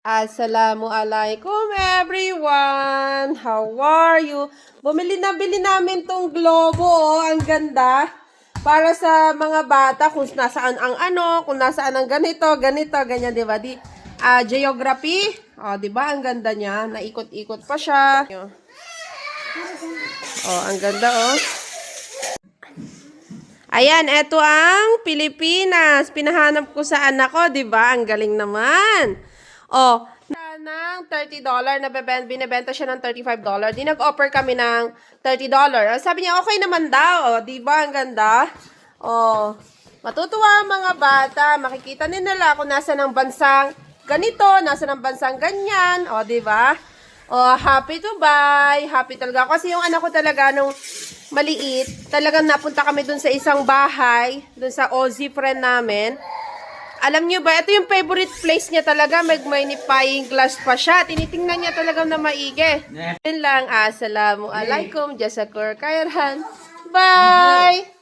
Assalamualaikum everyone! How are you? Bumili na bili namin tong globo, oh. Ang ganda. Para sa mga bata, kung nasaan ang ano, kung nasaan ang ganito, ganito, ganyan, di ba? Di, ah, geography. Oh, di ba? Ang ganda niya. Naikot-ikot pa siya. Oh, ang ganda, oh. Ayan, eto ang Pilipinas. Pinahanap ko sa anak ko, di ba? Ang galing naman. Oh, na ng $30, nabeben, binibenta siya ng $35. Di nag-offer kami ng $30. Ah, Sabi niya, okay naman daw. Oh, di ba? Ang ganda. Oh, matutuwa ang mga bata. Makikita nila kung nasa ng bansang ganito, nasa ng bansang ganyan. Oh, di ba? Oh, happy to buy. Happy talaga. Kasi yung anak ko talaga nung maliit, talagang napunta kami dun sa isang bahay, dun sa Aussie friend namin. Alam niyo ba, ito yung favorite place niya talaga. May magnifying glass pa siya. Tinitingnan niya talaga na maigi. Yun lang. Assalamualaikum. Jazakur Kairan. Bye!